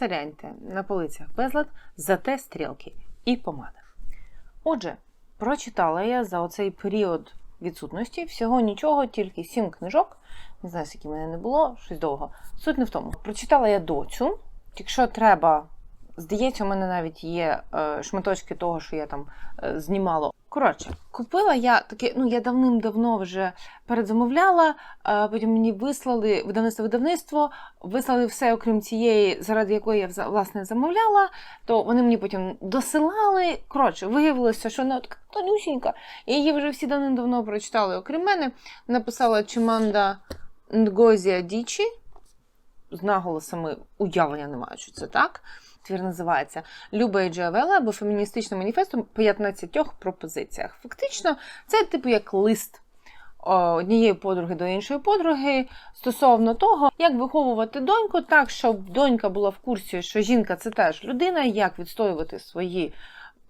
Соряньте, на полицях безлад, зате стрілки і помада. Отже, прочитала я за оцей період відсутності всього нічого, тільки сім книжок. Не знаю, скільки мене не було, щось довго. Суть не в тому. Прочитала я доцю. Якщо треба, здається, у мене навіть є е, шматочки того, що я там е, знімала. Коротше, купила я таке, ну я давним-давно вже передзамовляла, е, потім мені вислали видавництво видавництво, вислали все, окрім цієї, заради якої я власне замовляла, то вони мені потім досилали. Коротше, виявилося, що вона така тонюсінька. І її вже всі давним-давно прочитали. Окрім мене, написала Чиманда Нгозія Дічі з наголосами уявлення не маю, що це так. Твір називається Люба і Джавела або феміністичний маніфест у 15 пропозиціях. Фактично, це типу як лист однієї подруги до іншої подруги стосовно того, як виховувати доньку так, щоб донька була в курсі, що жінка це теж людина, як відстоювати свої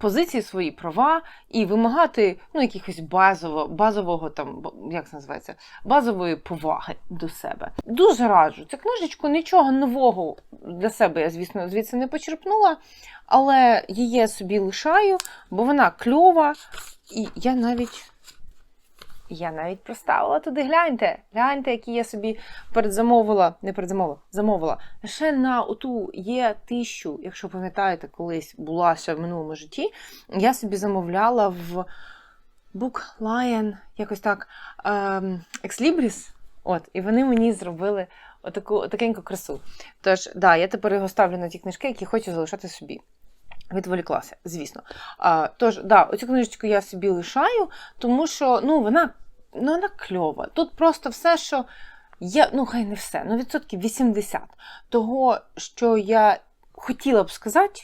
позиції, свої права і вимагати ну, якихось базово, базового там, як це називається, базової поваги до себе. Дуже раджу. Цю книжечку нічого нового для себе я, звісно, звідси не почерпнула, але її собі лишаю, бо вона кльова, і я навіть. Я навіть проставила туди, гляньте, гляньте, які я собі передзамовила, не передзамовила, замовила. Лише на оту є тисячу, якщо пам'ятаєте, колись була ще в минулому житті, я собі замовляла в Book Lion, якось так, ем, Libris, От, і вони мені зробили отаку, отакеньку красу. Тож, да, я тепер його ставлю на ті книжки, які хочу залишати собі. Відволіклася, звісно. А, тож, да, оцю книжечку я собі лишаю, тому що ну, вона, ну, вона кльова. Тут просто все, що є, ну хай не все, ну відсотків 80 того, що я хотіла б сказати,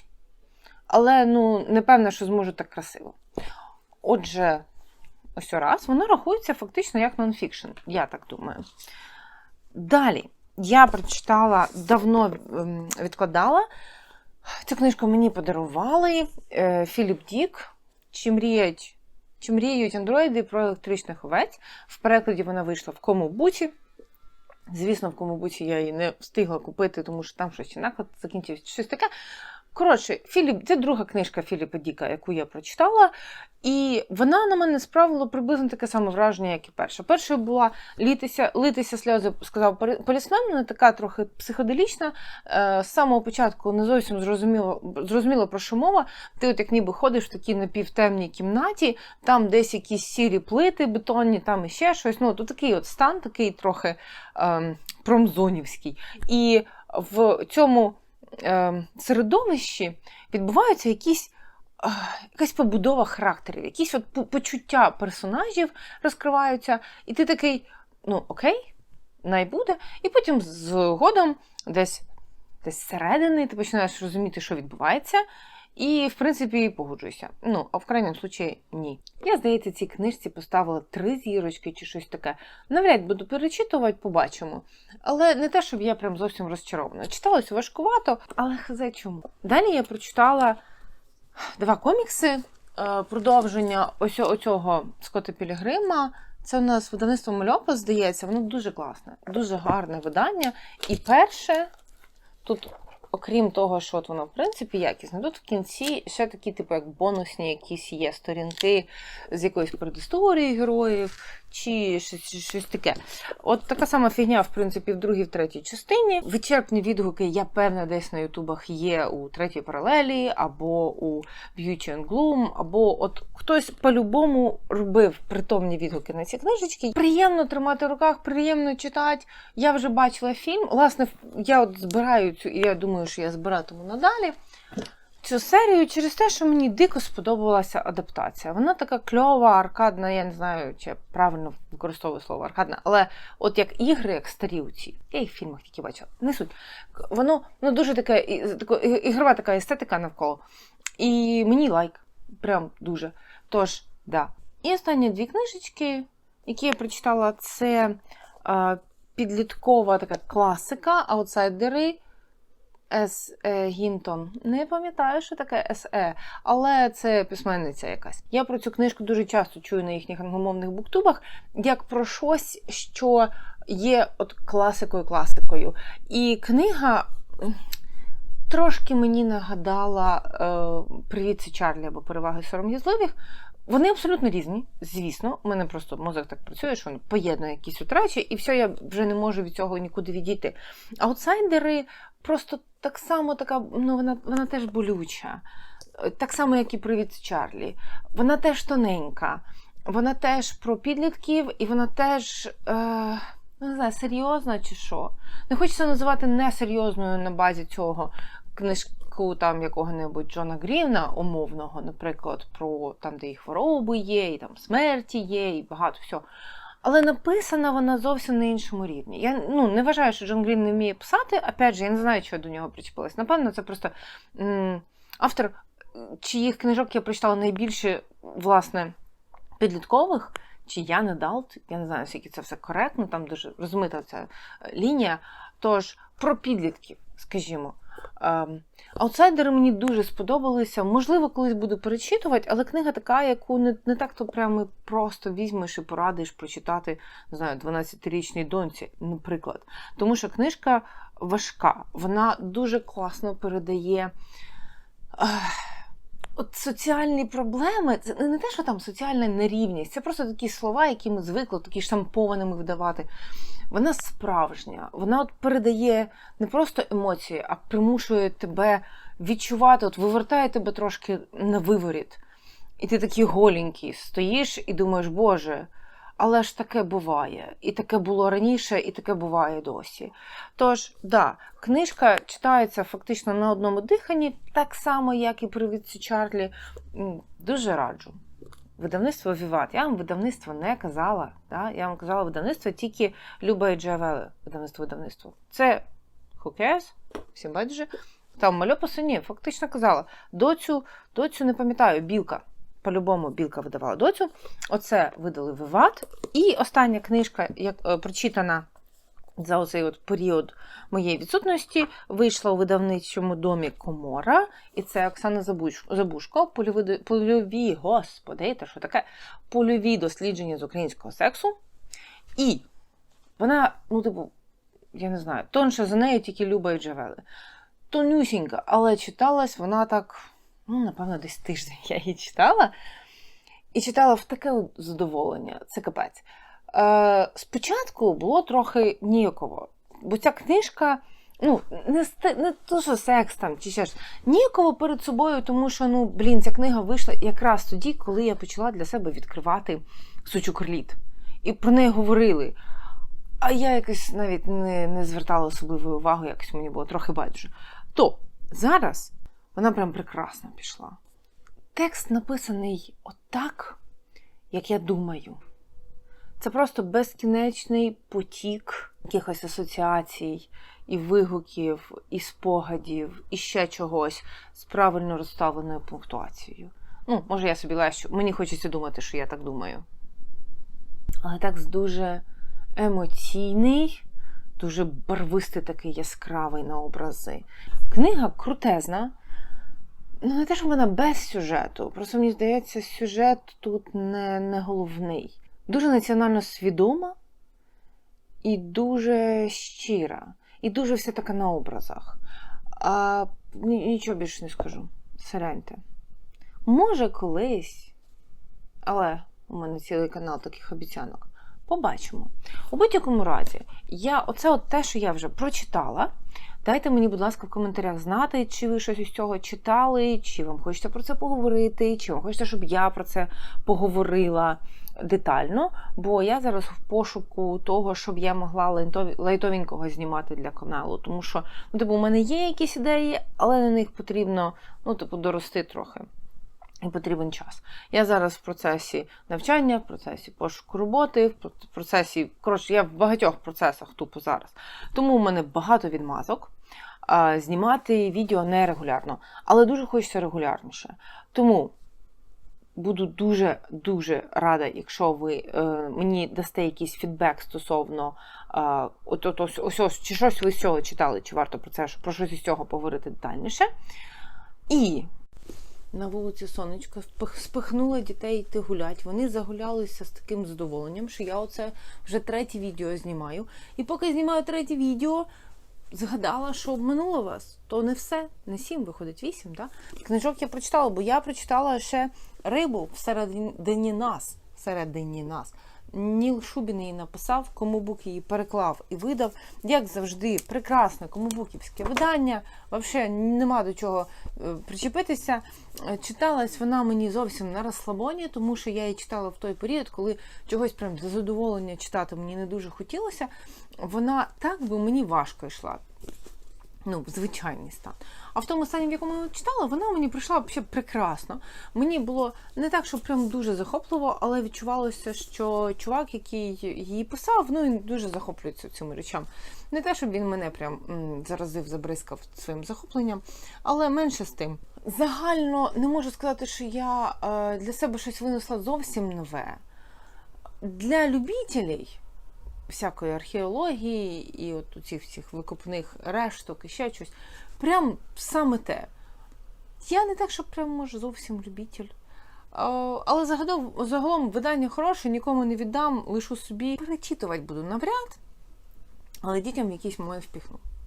але ну, не певна, що зможу так красиво. Отже, ось раз, вона рахується фактично як нонфікшн, я так думаю. Далі, я прочитала, давно ем, відкладала. Цю книжку мені подарували е, Філіп Дік. Чи мріють, чи мріють андроїди про електричних овець. В перекладі вона вийшла в Комобуті. Звісно, в Комобуті я її не встигла купити, тому що там щось наклад закінчився, щось таке. Коротше, Філіп, це друга книжка Філіпа Діка, яку я прочитала, і вона на мене справила приблизно таке саме враження, як і перша. Першою була літися, литися сльози, сказав полісмен, вона така трохи психоделічна. Е, з самого початку не зовсім зрозуміло, зрозуміло про що мова. Ти от як ніби ходиш в такій напівтемній кімнаті, там десь якісь сірі плити бетонні, там іще щось. Ну, то такий от стан, такий трохи ем, промзонівський. І в цьому середовищі відбуваються якісь. е, Якась побудова характерів, якісь от почуття персонажів розкриваються, і ти такий, ну окей, най буде. І потім згодом десь, десь зсередини ти починаєш розуміти, що відбувається, і, в принципі, погоджуйся. Ну, а в крайньому случаї ні. Я, здається, цій книжці поставила три зірочки чи щось таке. Навряд буду перечитувати, побачимо. Але не те, щоб я прям зовсім розчарована. Читалося важкувато, але хз чому. Далі я прочитала два комікси. е, Продовження ось оцього Скотта Пілігрима. Це у нас видавництво Мальопа, здається, воно дуже класне, дуже гарне видання. І перше, тут, окрім того, що от воно в принципі якісне, тут в кінці ще такі, типу, як бонусні якісь є сторінки з якоїсь предісторії героїв, чи щось, щось таке. От така сама фігня, в принципі, в другій, в третій частині. Вичерпні відгуки, я певна, десь на ютубах є у третій паралелі, або у Beauty and Gloom, або от хтось по-любому робив притомні відгуки на ці книжечки. Приємно тримати в руках, приємно читати. Я вже бачила фільм. Власне, я от збираю цю, і я думаю, що я збиратиму надалі. Цю серію через те, що мені дико сподобалася адаптація. Вона така кльова, аркадна, я не знаю, чи я правильно використовую слово аркадна, але от як ігри, як старі оці. Я їх в фільмах тільки бачила. Не суть. Воно, воно дуже таке, ігрова така естетика навколо. І мені лайк. Прям дуже. Тож, да. І останні дві книжечки, які я прочитала, це підліткова така класика, аутсайдери. С. Е. Гінтон. Не пам'ятаю, що таке С.Е., але це письменниця якась. Я про цю книжку дуже часто чую на їхніх англомовних буктубах, як про щось, що є от класикою-класикою. І книга. трошки мені нагадала е, Привіт, це Чарлі або переваги сором'язливих. Вони абсолютно різні, звісно. У мене просто мозок так працює, що він поєднує якісь от речі, і все, я вже не можу від цього нікуди відійти. Аутсайдери просто так само така, ну вона, вона теж болюча. Так само, як і Привіт, Чарлі. Вона теж тоненька, вона теж про підлітків, і вона теж. Е, ну, не знаю, серйозна чи що. Не хочеться називати несерйозною на базі цього книжку там якого-небудь Джона Грівна, умовного, наприклад, про там, де і хвороби є, і там смерті є, і багато всього. Але написана вона зовсім на іншому рівні. Я ну, не вважаю, що Джон Грін не вміє писати. Опять же, я не знаю, чого до нього причепилась. Напевно, це просто м- автор, чиїх книжок я прочитала найбільше, власне, підліткових, чи я не Далт, я не знаю, наскільки це все коректно, там дуже розмита ця е, лінія. Тож, про підлітків, скажімо. Ем, Аутсайдери мені дуже сподобалися. Можливо, колись буду перечитувати, але книга така, яку не, не так то прямо просто візьмеш і порадиш прочитати, не знаю, 12-річній доньці, наприклад. Тому що книжка важка, вона дуже класно передає. От соціальні проблеми, це не те, що там соціальна нерівність, це просто такі слова, які ми звикли, такі штампованими видавати. Вона справжня, вона от передає не просто емоції, а примушує тебе відчувати, от вивертає тебе трошки на виворіт. І ти такий голенький, стоїш і думаєш, Боже, але ж таке буває. І таке було раніше, і таке буває досі. Тож, да, книжка читається фактично на одному диханні, так само, як і «Привіт, Чарлі. Дуже раджу. Видавництво Віват. Я вам видавництво не казала. Да? Я вам казала видавництво тільки Люба і Джавеле. Видавництво видавництво. Це cares? Всім байдуже. Там мальопису ні, фактично казала. Доцю, доцю не пам'ятаю, білка. По-любому білка видавала доцю. Оце видали Виват. І остання книжка, як е, прочитана за оцей от період моєї відсутності, вийшла у видавничому домі Комора, і це Оксана Забушко, польові, господи, та що таке? Польові дослідження з українського сексу. І вона, ну, типу, я не знаю, тонше за нею тільки Люба і Джавели. Тонюсінька, але читалась вона так, ну, напевно, десь тиждень я її читала. І читала в таке задоволення, це капець. Е, спочатку було трохи ніяково, бо ця книжка, ну, не, не то, що секс там чи ще ж, ніяково перед собою, тому що, ну, блін, ця книга вийшла якраз тоді, коли я почала для себе відкривати Сучу Корліт. І про неї говорили. А я якось навіть не, не звертала особливої уваги, якось мені було трохи байдуже. То зараз вона прям прекрасно пішла. Текст написаний отак, як я думаю. Це просто безкінечний потік якихось асоціацій, і вигуків, і спогадів, і ще чогось з правильно розставленою пунктуацією. Ну, може, я собі лещу. Мені хочеться думати, що я так думаю. Але текст дуже емоційний, дуже барвистий, такий яскравий на образи. Книга крутезна. Ну, не те, що вона без сюжету. Просто мені здається, сюжет тут не, не головний. Дуже національно свідома і дуже щира. І дуже вся така на образах. А нічого більше не скажу. Соряньте. Може, колись, але у мене цілий канал таких обіцянок. Побачимо. У будь-якому разі, я, оце от те, що я вже прочитала. Дайте мені, будь ласка, в коментарях знати, чи ви щось із цього читали, чи вам хочеться про це поговорити, чи вам хочеться, щоб я про це поговорила детально. Бо я зараз в пошуку того, щоб я могла лайтовенького знімати для каналу. Тому що, ну, типу, у мене є якісь ідеї, але на них потрібно, ну, типу, дорости трохи. І потрібен час. Я зараз в процесі навчання, в процесі пошуку роботи, в процесі, коротше, я в багатьох процесах тупо зараз. Тому в мене багато відмазок. Знімати відео нерегулярно, але дуже хочеться регулярніше. Тому буду дуже-дуже рада, якщо ви е, мені дасте якийсь фідбек стосовно е, от, от, ось, ось, ось, чи щось ви з цього читали, чи варто про це про щось із цього поговорити детальніше. І на вулиці Сонечко спих- спихнула дітей йти гулять. Вони загулялися з таким задоволенням, що я оце вже третє відео знімаю. І поки знімаю третє відео, згадала, що обминула вас, то не все, не сім, виходить вісім. Да? Книжок я прочитала, бо я прочитала ще рибу всередині нас. Всередині нас. Ніл Шубін її написав, комубук її переклав і видав. Як завжди, прекрасне комубуківське видання. Взагалі нема до чого е, причепитися. Е, Читалась вона мені зовсім на розслабоні, тому що я її читала в той період, коли чогось прям за задоволення читати мені не дуже хотілося. Вона так би мені важко йшла. Ну, звичайний стан. А в тому стані, в якому я читала, вона мені прийшла взагалі прекрасно. Мені було не так, що прям дуже захопливо, але відчувалося, що чувак, який її писав, ну він дуже захоплюється цими речами. Не те, щоб він мене прям заразив, забризкав своїм захопленням, але менше з тим. Загально не можу сказати, що я е, для себе щось винесла зовсім нове. Для любителей всякої археології і от у цих всіх викопних решток і ще щось. Прям саме те. Я не так, що прям може зовсім любитель. Але загалом, загалом видання хороше, нікому не віддам, лишу собі. Перечитувати буду навряд, але дітям в якийсь момент впіхну.